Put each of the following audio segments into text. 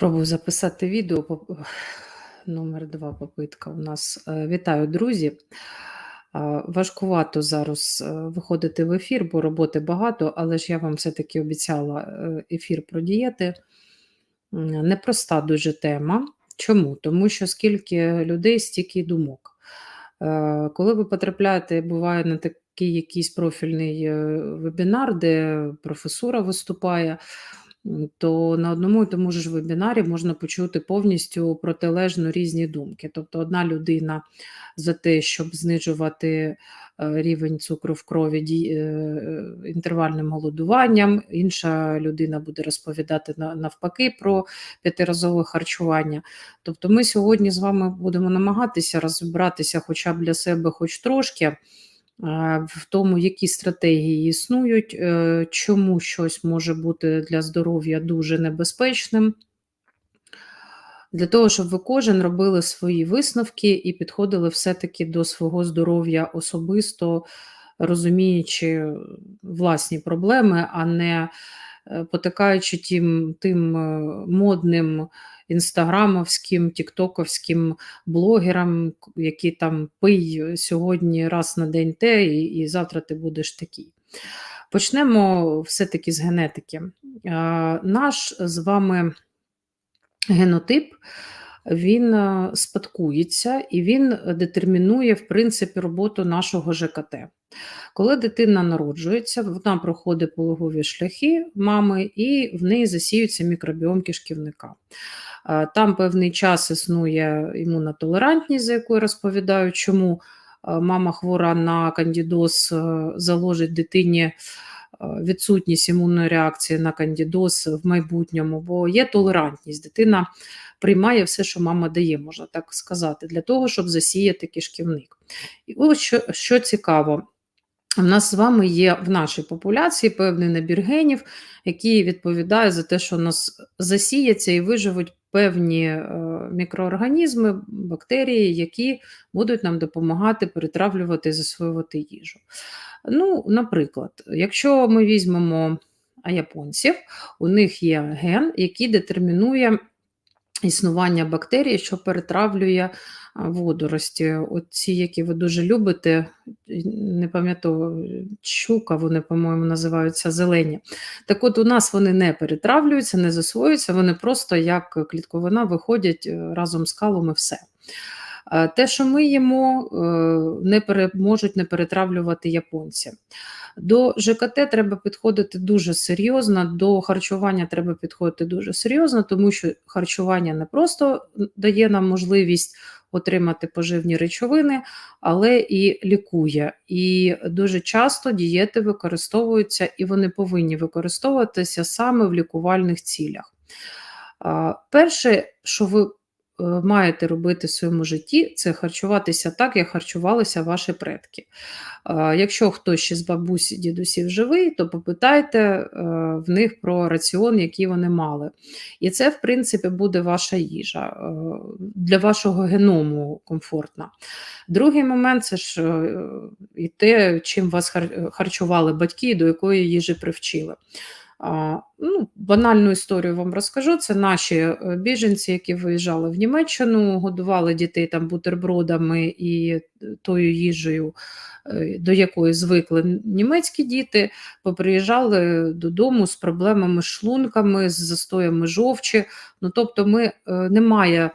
Пробую записати відео. Номер два попитка у нас. Е, Вітаю, друзі. Важкувато зараз е, виходити в ефір, бо роботи багато, але ж я вам все-таки обіцяла е, ефір про дієти. Непроста дуже тема. Чому? Тому що скільки людей, стільки думок. Е, Коли ви потрапляєте, буває на такий якийсь профільний е, вебінар, де професура виступає, то на одному і тому ж вебінарі можна почути повністю протилежно різні думки. Тобто одна людина за те, щоб знижувати е, рівень цукру в крові е, інтервальним голодуванням, інша людина буде розповідати на- навпаки про п'ятиразове харчування. Тобто ми сьогодні з вами будемо намагатися розібратися хоча б для себе, хоч трошки, е, в тому, які стратегії існують, е, чому щось може бути для здоров'я дуже небезпечним. Для того, щоб ви кожен робили свої висновки і підходили все-таки до свого здоров'я особисто, розуміючи власні проблеми, а не е, потикаючи тим, тим е, модним інстаграмовським, тіктоковським блогерам, які там пий сьогодні раз на день те, і, і завтра ти будеш такий. Почнемо все-таки з генетики. Наш з вами генотип він е, спадкується і він детермінує в принципі роботу нашого ЖКТ. Коли дитина народжується, вона проходить пологові шляхи мами і в неї засіюється мікробіом кишківника. Е, Там певний час існує імунотолерантність, за яку я розповідаю, чому е, мама хвора на кандідоз заложить дитині відсутність імунної реакції на кандідоз в майбутньому, бо є толерантність. Дитина приймає все, що мама дає, можна так сказати, для того, щоб засіяти кишківник. І ось що, що цікаво. У нас з вами є в нашій популяції певний набір генів, який відповідає за те, що у нас засіяться і виживуть певні е, мікроорганізми, бактерії, які будуть нам допомагати перетравлювати і засвоювати їжу. Ну, наприклад, якщо ми візьмемо японців, у них є ген, який детермінує існування бактерій, що перетравлює водорості. Оці, які ви дуже любите, не пам'ятаю, чука, вони, по-моєму, називаються зелені. Так от у нас вони не перетравлюються, не засвоюються, вони просто як клітковина виходять е, разом з калом і все. Е, Те, що ми їмо, е, не пере, можуть не перетравлювати японці. До ЖКТ треба підходити дуже серйозно, до харчування треба підходити дуже серйозно, тому що харчування не просто дає нам можливість отримати поживні речовини, але і лікує. І дуже часто дієти використовуються і вони повинні використовуватися саме в лікувальних цілях. Перше, що ви маєте робити в своєму житті, це харчуватися так, як харчувалися ваші предки. Якщо хтось ще з бабусі, дідусів живий, то попитайте е, в них про раціон, який вони мали. І це, в принципі, буде ваша їжа е, для вашого геному комфортна. Другий момент це ж е, і те, чим вас харчували батьки, до якої їжі привчили. Ну, банальну історію вам розкажу. Це наші е, біженці, які виїжджали в Німеччину, годували дітей там бутербродами і е, тою їжею, е, до якої звикли німецькі діти, поприїжджали додому з проблемами з шлунками, з застоями жовчі. Ну, тобто, ми, немає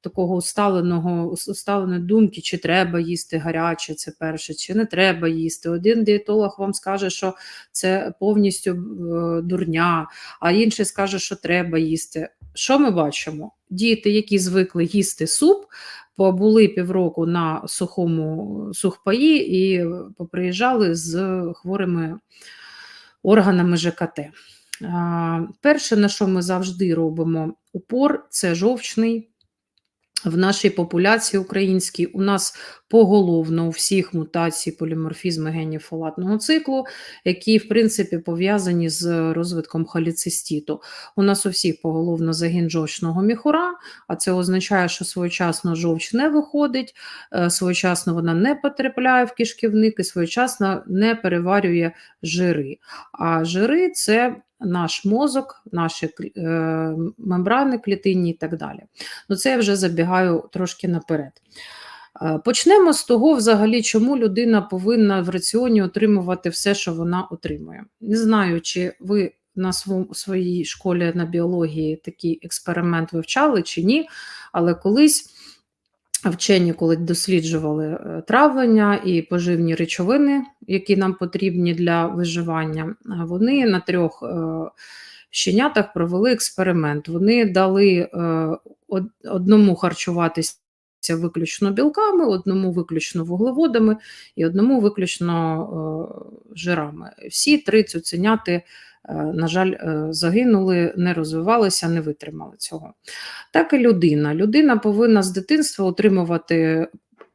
такого усталеного, ус- усталеної думки, чи треба їсти гаряче, це перше, чи не треба їсти. Один дієтолог вам скаже, що це повністю е, дурня, а інший скаже, що треба їсти. Що ми бачимо? Діти, які звикли їсти суп, побули півроку на сухому сухпаї і поприїжджали з хворими органами ЖКТ. Перше, на що ми завжди робимо упор, це жовчний. В нашій популяції українській у нас поголовно у всіх мутацій поліморфізми генів фолатного циклу, які, в принципі, пов'язані з розвитком холецистіту. У нас у всіх поголовно загін жовчного міхура, а це означає, що своєчасно жовч не виходить, е, своєчасно вона не потрапляє в кишківник і своєчасно не переварює жири. А жири це наш мозок, наші е, мембрани клітинні і так далі. Ну, це я вже забігаю трошки наперед. Е, Почнемо з того, взагалі, чому людина повинна в раціоні отримувати все, що вона отримує. Не знаю, чи ви на своїй школі на біології такий експеримент вивчали чи ні, але колись вчені, коли досліджували е, травлення і поживні речовини, які нам потрібні для виживання, е, вони на трьох е, щенятах провели експеримент. Вони дали одному харчуватися виключно білками, одному виключно вуглеводами і одному виключно жирами. Всі три цуценяти, на жаль, е, загинули, не розвивалися, не витримали цього. Так і людина. Людина повинна з дитинства отримувати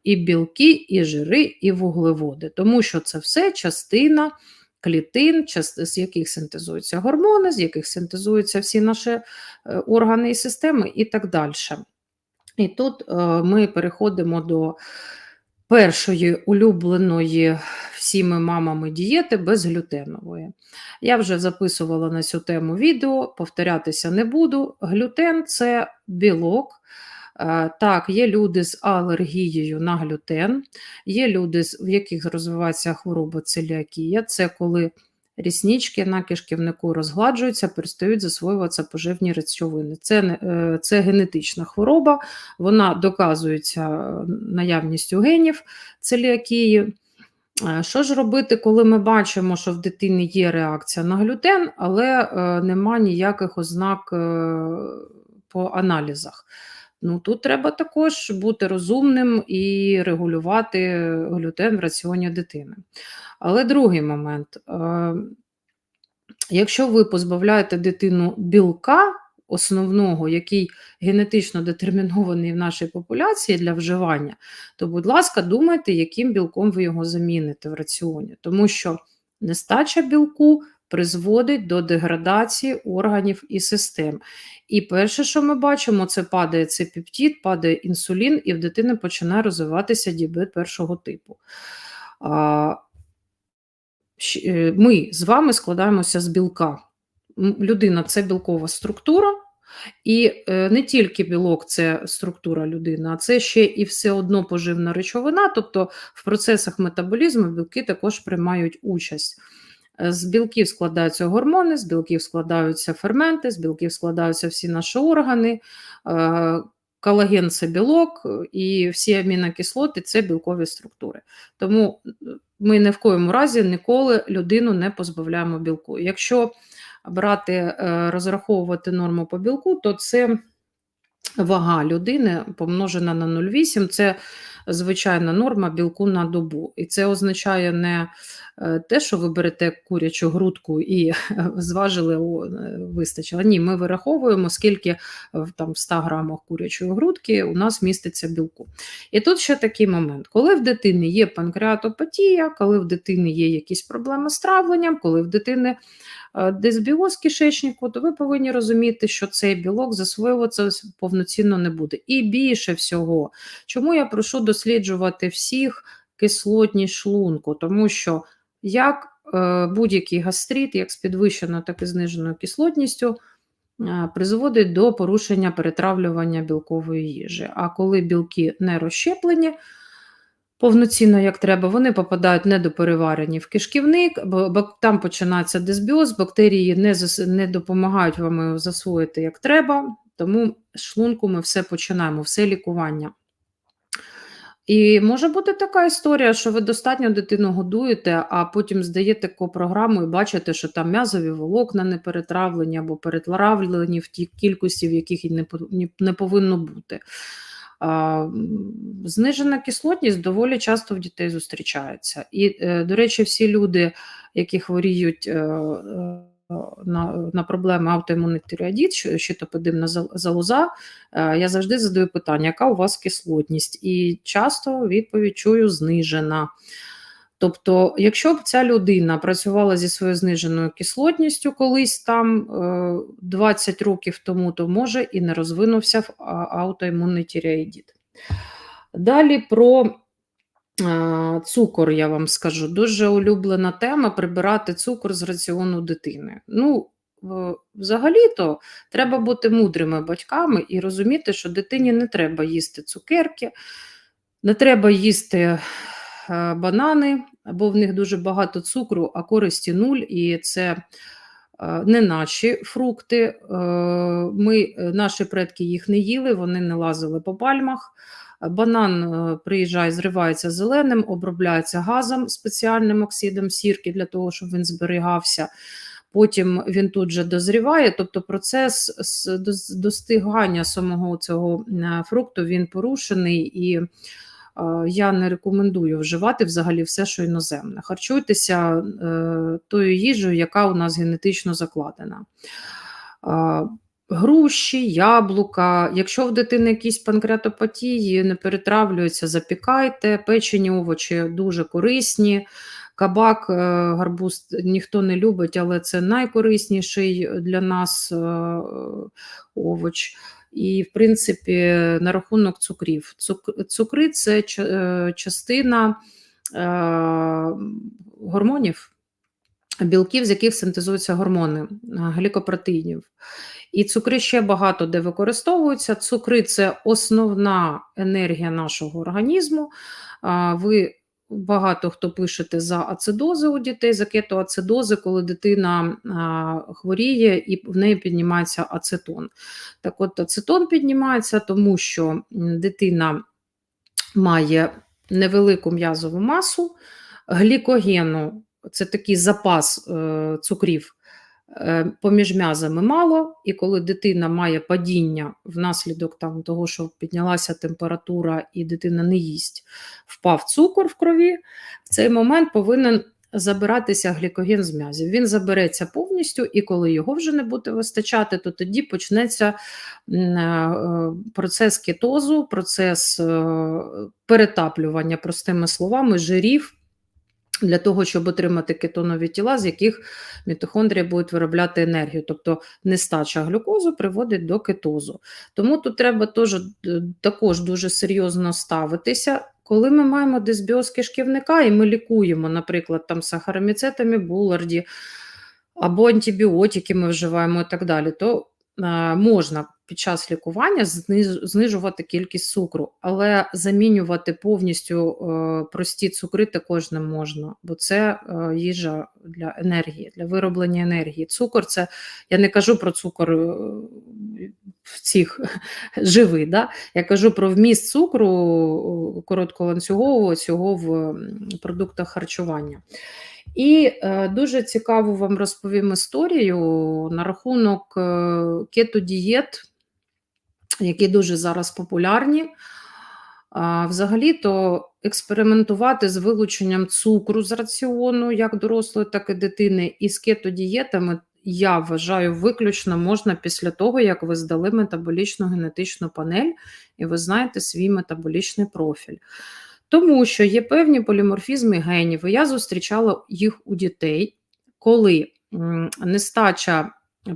і білки, і жири, і вуглеводи, тому що це все частина клітин, з яких синтезуються гормони, з яких синтезуються всі наші е, органи і системи, і так далі. І тут е, ми переходимо до першої улюбленої всіми мамами дієти безглютенової. Я вже записувала на цю тему відео, повторятися не буду. Глютен це білок. Е, Так, є люди з алергією на глютен, є люди, в яких розвивається хвороба целіакія. Це коли ріснички на кишківнику розгладжуються, перестають засвоюватися поживні речовини. Це, е, це генетична хвороба, вона доказується е, наявністю генів целіакії. Е, Що ж робити, коли ми бачимо, що в дитини є реакція на глютен, але нема ніяких ознак по аналізах? Ну, тут треба також бути розумним і регулювати глютен в раціоні дитини. Але другий момент. е, Якщо ви позбавляєте дитину білка основного, який генетично детермінований в нашій популяції для вживання, то, будь ласка, думайте, яким білком ви його заміните в раціоні, тому що нестача білку призводить до деградації органів і систем. І перше, що ми бачимо, це падає цей пептид, падає інсулін, і в дитини починає розвиватися діабет першого типу. Е, Ми з вами складаємося з білка. Людина це білкова структура, і е, не тільки білок це структура людини, а це ще і все одно поживна речовина, тобто в процесах метаболізму білки також приймають участь. З білків складаються гормони, з білків складаються ферменти, з білків складаються всі наші органи. Е, Колаген це білок, і всі амінокислоти це білкові структури. Тому е, ми ні в коєму разі ніколи людину не позбавляємо білку. Якщо брати, е, розраховувати норму по білку, то це вага людини помножена на 0,8 це звичайна норма білку на добу. І це означає не е, те, що ви берете курячу грудку і зважили, е, вистачило. Ні, ми вираховуємо, скільки там, в 100 грамах курячої грудки у нас міститься білку. І тут ще такий момент: коли в дитини є панкреатопатія, коли в дитини є якісь проблеми з травленням, коли в дитини е, дисбіоз кишечнику, то ви повинні розуміти, що цей білок засвоюватися повноцінно не буде. І більше всього, чому я прошу досліджувати всіх кислотність шлунку, тому що як е, будь-який гастрит, як з підвищеною, так і зниженою кислотністю, е, призводить до порушення перетравлювання білкової їжі. А коли білки не розщеплені, повноцінно, як треба, вони попадають недопереварені в кишківник, бо, там починається дисбіоз, бактерії не, зас- не допомагають вам засвоїти як треба, тому з шлунку ми все починаємо, все лікування. І може бути така історія, що ви достатньо дитину годуєте, а потім здаєте програму і бачите, що там м'язові волокна не перетравлені або перетравлені в тій кількості, в яких і не повинно бути. Знижена кислотність доволі часто в дітей зустрічається. І, е, до речі, всі люди, які хворіють е, е, на, на проблеми аутоімунний тиреоїдит, щ- щитоподібна зал- залоза, е, я завжди задаю питання, яка у вас кислотність? І часто відповідь чую знижена. Тобто, якщо б ця людина працювала зі своєю зниженою кислотністю колись там е, 20 років тому, то може і не розвинувся в аутоімунний тіреоїдит. Далі про е, цукор я вам скажу. Дуже улюблена тема прибирати цукор з раціону дитини. Ну, взагалі-то треба бути мудрими батьками і розуміти, що дитині не треба їсти цукерки, не треба їсти е, банани, бо в них дуже багато цукру, а користі нуль, і це е, не наші фрукти. Е, Ми, наші предки їх не їли, вони не лазили по пальмах. Банан е, приїжджає, зривається зеленим, обробляється газом, спеціальним оксидом сірки для того, щоб він зберігався. Потім він тут же дозріває, тобто процес достигання самого цього е, фрукту він порушений, і е, я не рекомендую вживати взагалі все, що іноземне. Харчуйтеся тою їжею, яка у нас генетично закладена. Груші, яблука. Якщо в дитини якісь панкреатопатії, не перетравлюються, запікайте. Печені овочі дуже корисні. Кабак, е, гарбуз ніхто не любить, але це найкорисніший для нас е, овоч. І, в принципі, на рахунок цукрів. Цукри це е, частина гормонів, білків, з яких синтезуються гормони, глікопротеїнів. І цукри ще багато де використовуються. Цукри це основна енергія нашого організму. Ви багато хто пишете за ацидози у дітей, за кетоацидози, коли дитина хворіє і в неї піднімається ацетон. Так от ацетон піднімається, тому що дитина має невелику м'язову масу, глікогену це такий запас е, цукрів е, поміж м'язами мало, і коли дитина має падіння внаслідок там, того, що піднялася температура і дитина не їсть, впав цукор в крові, в цей момент повинен забиратися глікоген з м'язів. Він забереться повністю, і коли його вже не буде вистачати, то тоді почнеться е, процес кетозу, процес перетаплювання, простими словами, жирів для того, щоб отримати кетонові тіла, з яких мітохондрії будуть виробляти енергію. Тобто нестача глюкозу приводить до кетозу. Тому тут треба теж, е, також дуже серйозно ставитися. Коли ми маємо дисбіоз кишківника і ми лікуємо, наприклад, там сахароміцетами буларді або антибіотики ми вживаємо і так далі, то е, можна під час лікування знижувати кількість цукру, але замінювати повністю е, прості цукри також не можна, бо це е, їжа для енергії, для вироблення енергії. Цукор це я не кажу про цукор е, в цих живий, да? я кажу про вміст цукру коротколанцюгового цього в продуктах харчування. І е, дуже цікаву вам розповім історію на рахунок кетодієт, які дуже зараз популярні. Взагалі-то експериментувати з вилученням цукру з раціону, як дорослої, так і дитини, і з кетодієтами, я вважаю, виключно можна після того, як ви здали метаболічну генетичну панель, і ви знаєте свій метаболічний профіль. Тому що є певні поліморфізми генів, і я зустрічала їх у дітей, коли нестача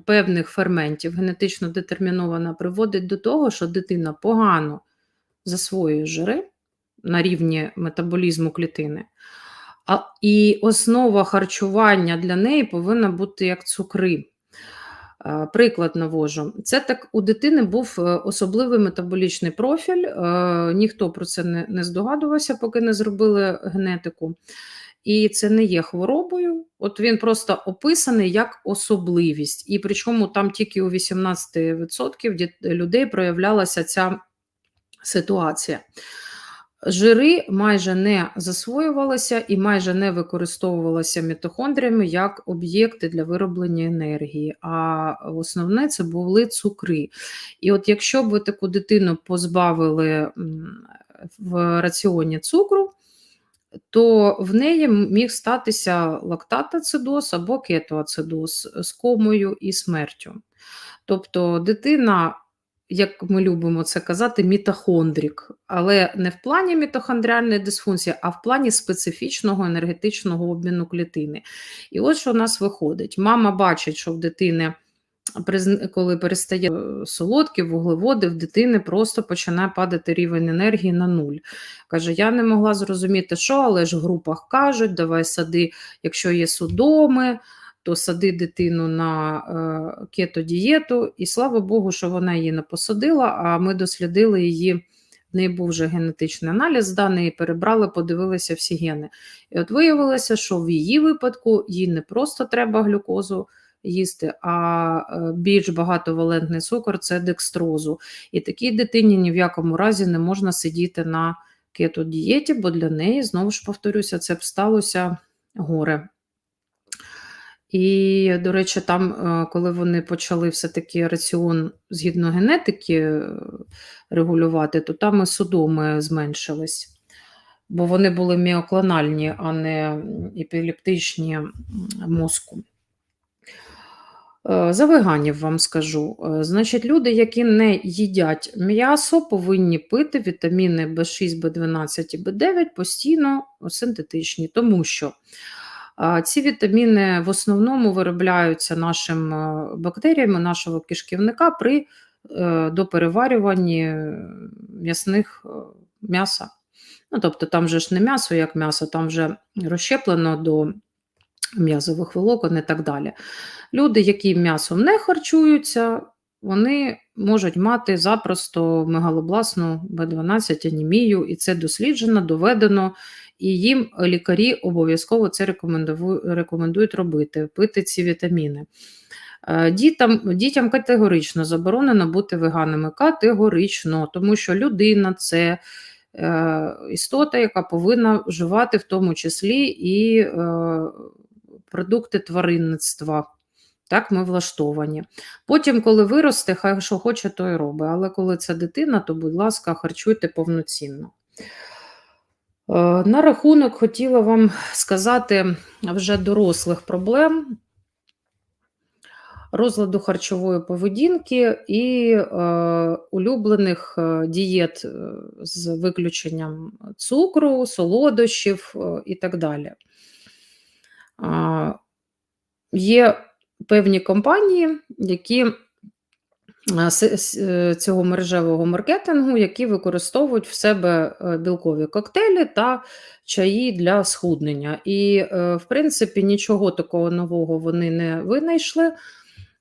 певних ферментів генетично детермінована приводить до того, що дитина погано засвоює жири на рівні метаболізму клітини. А, і основа харчування для неї повинна бути як цукри. Е, Приклад навожу. Це так у дитини був е, особливий метаболічний профіль. е, Ніхто про це не, не здогадувався, поки не зробили генетику. І це не є хворобою. От він просто описаний як особливість. І причому там тільки у 18% людей проявлялася ця ситуація. Жири майже не засвоювалися і майже не використовувалися мітохондріями як об'єкти для вироблення енергії. А основне це були цукри. І от якщо б ви таку дитину позбавили в раціоні цукру, то в неї міг статися лактатоацидоз або кетоацидоз з комою і смертю. Тобто дитина, як ми любимо це казати, мітохондрік, але не в плані мітохондріальної дисфункції, а в плані специфічного енергетичного обміну клітини. І от що у нас виходить: мама бачить, що в дитини. Коли перестає е, солодкі вуглеводи, в дитини просто починає падати рівень енергії на нуль. Каже: я не могла зрозуміти, що, але ж в групах кажуть, давай сади, якщо є судоми, то сади дитину на е, кето-дієту, і слава Богу, що вона її не посадила, а ми дослідили її. В неї був вже генетичний аналіз даний, перебрали, подивилися всі гени. І от виявилося, що в її випадку їй не просто треба глюкозу їсти, а е, більш багатовалентний цукор це декстрозу. І такій дитині ні в якому разі не можна сидіти на кето-дієті, бо для неї, знову ж повторюся, це б сталося горе. І, до речі, там, е, коли вони почали все-таки раціон згідно генетики е, регулювати, то там і судоми зменшились. Бо вони були міоклональні, а не епілептичні мозку. Е, За веганів вам скажу. Е, Значить, люди, які не їдять м'ясо, повинні пити вітаміни В6, В12 і В9 постійно синтетичні, тому що ці вітаміни в основному виробляються нашими е, бактеріями нашого кишківника при е, допереварюванні м'ясних е, м'яса. Ну, тобто там же ж не м'ясо як м'ясо, там вже розщеплено до м'язових волокон і так далі. Люди, які м'ясом не харчуються, вони можуть мати запросто мегалобласну Б12 анемію, і це досліджено, доведено, і їм лікарі обов'язково це рекомендують робити, пити ці вітаміни. Е, Дітям, дітям категорично заборонено бути веганами. Категорично, тому що людина це е, істота, яка повинна вживати в тому числі і е, продукти тваринництва. Так ми влаштовані. Потім, коли виросте, хай що хоче, то й робить. Але коли це дитина, то, будь ласка, харчуйте повноцінно. Е, На рахунок хотіла вам сказати вже дорослих проблем розладу харчової поведінки і е, улюблених е, дієт е, з виключенням цукру, солодощів і так далі. Є певні компанії, які е, цього мережевого маркетингу, які використовують в себе е, білкові коктейлі та чаї для схуднення. І, е, в принципі, нічого такого нового вони не винайшли.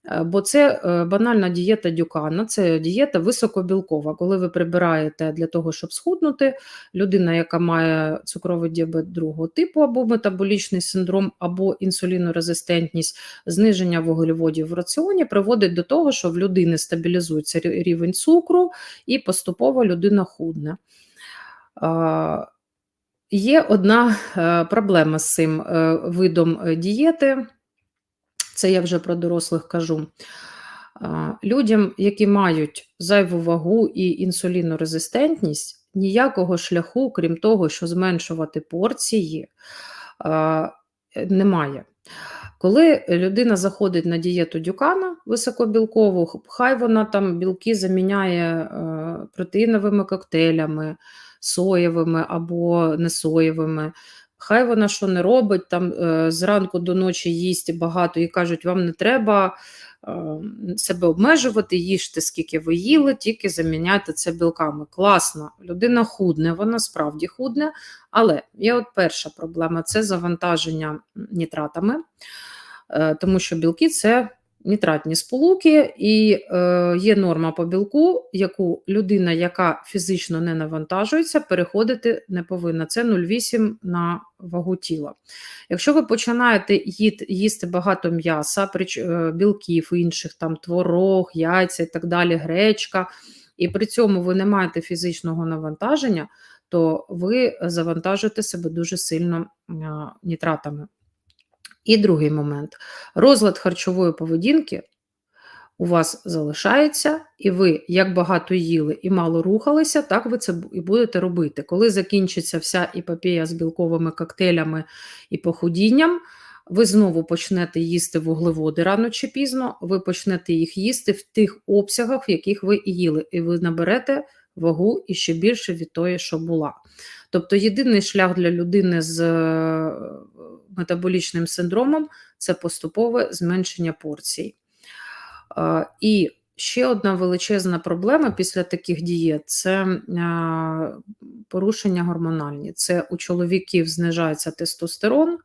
Е, Бо це е, банальна дієта дюкана, це дієта високобілкова. Коли ви прибираєте для того, щоб схуднути, людина, яка має цукровий діабет другого типу, або метаболічний синдром, або інсулінорезистентність, зниження вуглеводів в раціоні приводить до того, що в людини стабілізується рівень цукру і поступово людина худне. Є одна е, проблема з цим е, видом е, дієти. Це я вже про дорослих кажу. Людям, які мають зайву вагу і інсулінорезистентність, ніякого шляху, крім того, що зменшувати порції, немає. Коли людина заходить на дієту дюкана високобілкову, хай вона там білки заміняє е, протеїновими коктейлями, соєвими або несоєвими. Хай вона що не робить, там е, зранку до ночі їсть багато і кажуть, вам не треба е, себе обмежувати, їжте скільки ви їли, тільки заміняйте це білками. Класно, людина худне, вона справді худне, але є от перша проблема це завантаження нітратами, е, тому що білки це нітратні сполуки, і е, є норма по білку, яку людина, яка фізично не навантажується, переходити не повинна. Це 0,8 на вагу тіла. Якщо ви починаєте їсти багато м'яса, прич, е, білків, інших там творог, яйця і так далі, гречка, і при цьому ви не маєте фізичного навантаження, то ви завантажуєте себе дуже сильно а, нітратами. І другий момент: розлад харчової поведінки у вас залишається, і ви як багато їли і мало рухалися, так ви це і будете робити. Коли закінчиться вся епопея з білковими коктейлями і похудінням, ви знову почнете їсти вуглеводи рано чи пізно, ви почнете їх їсти в тих обсягах, в яких ви їли, і ви наберете вагу і ще більше від тої, що була. Тобто єдиний шлях для людини з метаболічним синдромом це поступове зменшення порцій. Е, І ще одна величезна проблема після таких дієт це е, порушення гормональні. Це у чоловіків знижається тестостерон,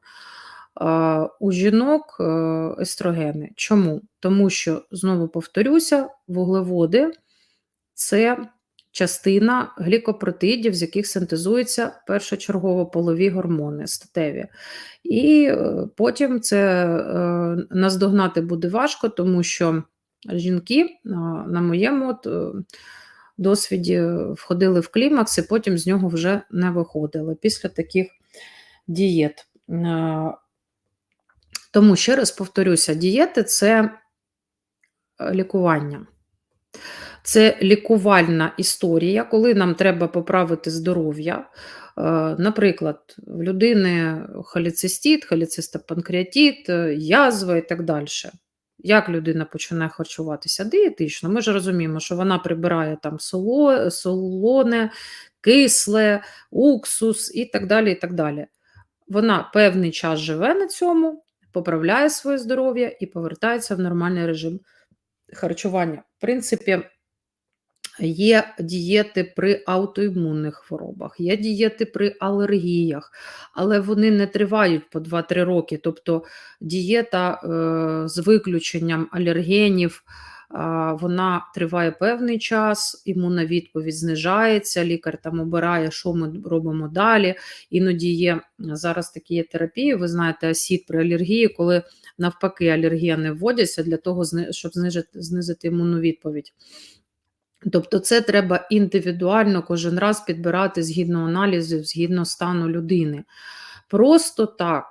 у жінок е, естрогени. Чому? Тому що, знову повторюся, вуглеводи це частина глікопротеїдів, з яких синтезуються першочергово полові гормони статеві. І е, потім це е, наздогнати буде важко, тому що жінки а, на моєму от, е, досвіді входили в клімакс і потім з нього вже не виходили після таких дієт. Е, Тому ще раз повторюся: дієти це е, лікування. Це лікувальна історія, коли нам треба поправити здоров'я. Е, Наприклад, в людини холецистит, холецистопанкреатит, е, язва і так далі. Як людина починає харчуватися дієтично? Ми ж розуміємо, що вона прибирає там соло, солоне, кисле, уксус і так далі. і так далі. Вона певний час живе на цьому, поправляє своє здоров'я і повертається в нормальний режим харчування. В принципі, є дієти при аутоімунних хворобах, є дієти при алергіях, але вони не тривають по 2-3 роки. Тобто дієта е, з виключенням алергенів. а, Вона триває певний час, імунна відповідь знижається, лікар там обирає, що ми робимо далі. Іноді є зараз такі є терапії, ви знаєте, асід при алергії, коли навпаки алергени вводяться для того, щоб знижити, знизити імунну відповідь. Тобто це треба індивідуально кожен раз підбирати згідно аналізів, згідно стану людини. Просто так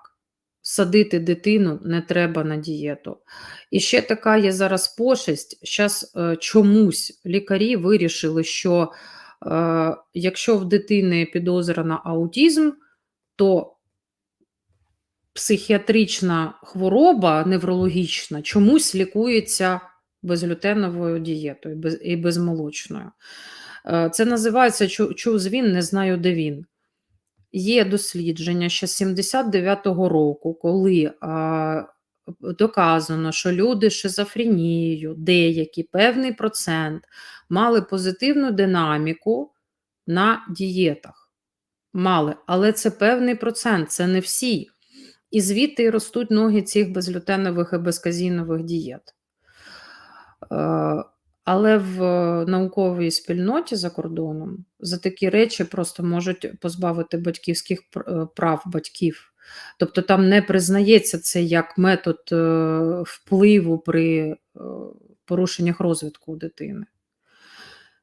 садити дитину не треба на дієту. І ще така є зараз пошесть. Зараз е, чомусь лікарі вирішили, що е, якщо в дитини підозра на аутизм, то психіатрична хвороба неврологічна чомусь лікується безглютеновою дієтою і безмолочною. Е, Це називається чув звін, не знаю, де він. Є дослідження ще з 79-го року, коли а, доказано, що люди з шизофренією, деякі певний процент, мали позитивну динаміку на дієтах. Мали, але це певний процент, це не всі. І звідти ростуть ноги цих безглютенових і безказінових дієт. Е, Але в науковій спільноті за кордоном за такі речі просто можуть позбавити батьківських е, прав батьків. Тобто там не признається це як метод е, впливу при порушеннях розвитку дитини.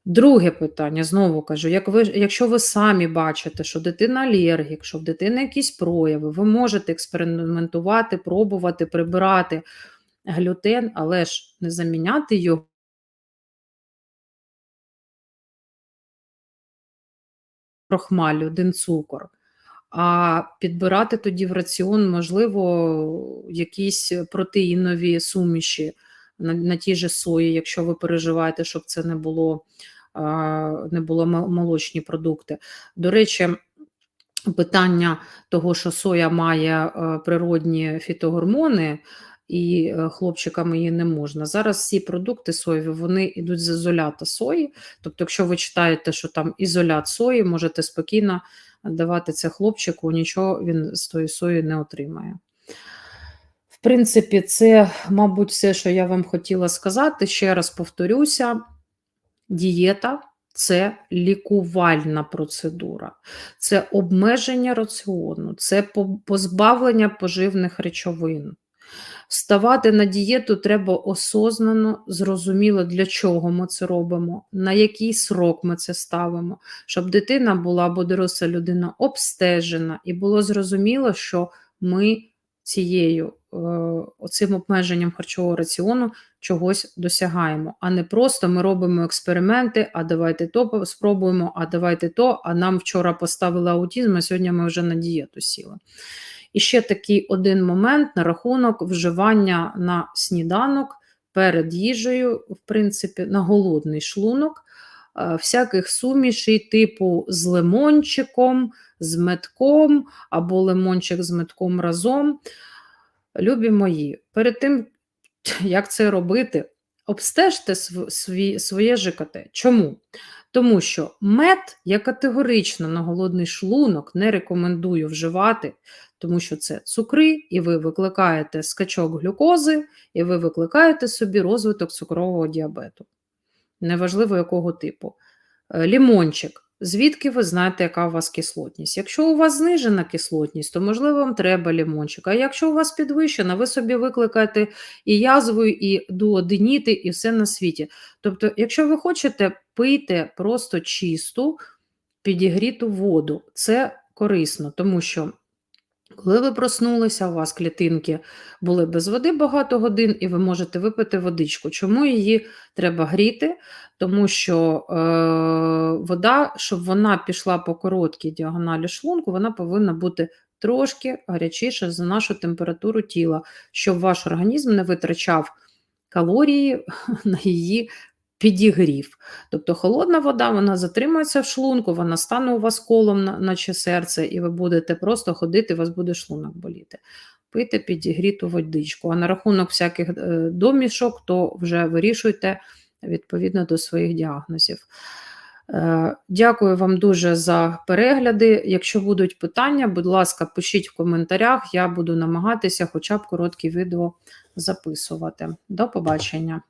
Друге питання, знову кажу, як ви, якщо ви самі бачите, що дитина алергік, що в дитини якісь прояви, ви можете експериментувати, пробувати, прибирати глютен, але ж не заміняти його крохмаль, один цукор, а підбирати тоді в раціон, можливо, якісь протеїнові суміші на, на тій же сої, якщо ви переживаєте, щоб це не було, не було молочні продукти. До речі, питання того, що соя має е, природні фітогормони, і е, хлопчикам її не можна. Зараз всі продукти соєві вони йдуть з ізолята сої. Тобто, якщо ви читаєте, що там ізолят сої, можете спокійно давати це хлопчику, нічого він з тої сої не отримає. В принципі, це, мабуть, все, що я вам хотіла сказати. Ще раз повторюся: дієта це лікувальна процедура, це обмеження раціону, це позбавлення поживних речовин. Вставати на дієту треба осознано, зрозуміло, для чого ми це робимо, на який срок ми це ставимо, щоб дитина була або доросла людина обстежена, і було зрозуміло, що ми цією е, оцим обмеженням харчового раціону чогось досягаємо, а не просто ми робимо експерименти, а давайте то спробуємо, а давайте то, а нам вчора поставили аутизм, а сьогодні ми вже на дієту сіли. І ще такий один момент на рахунок вживання на сніданок перед їжею, в принципі, на голодний шлунок, е, всяких сумішей, типу з лимончиком, з метком або лимончик з метком разом. Любі мої, перед тим, як це робити, обстежте своє ЖКТ. Чому? Тому що мед я категорично на голодний шлунок не рекомендую вживати, тому що це цукри, і ви викликаєте скачок глюкози, і ви викликаєте собі розвиток цукрового діабету. Неважливо якого типу. Е, Лімончик. Звідки ви знаєте, яка у вас кислотність? Якщо у вас знижена кислотність, то можливо вам треба лімончик. А якщо у вас підвищена, ви собі викликаєте і язву, і дуоденіти, і все на світі. Тобто, якщо ви хочете, пийте просто чисту, підігріту воду. Це корисно, тому що коли ви проснулися, у вас клітинки були без води багато годин, і ви можете випити водичку. Чому її треба гріти? Тому що е, вода, щоб вона пішла по короткій діагоналі шлунку, вона повинна бути трошки гарячіша за нашу температуру тіла, щоб ваш організм не витрачав калорії на її підігрів. Тобто холодна вода вона затримується в шлунку, вона стане у вас колом, наче серце, і ви будете просто ходити, у вас буде шлунок боліти. Пийте підігріту водичку. А на рахунок всяких е, домішок, то вже вирішуйте відповідно до своїх діагнозів. Е, Дякую вам дуже за перегляди. Якщо будуть питання, будь ласка, пишіть в коментарях. Я буду намагатися хоча б короткі відео записувати. До побачення.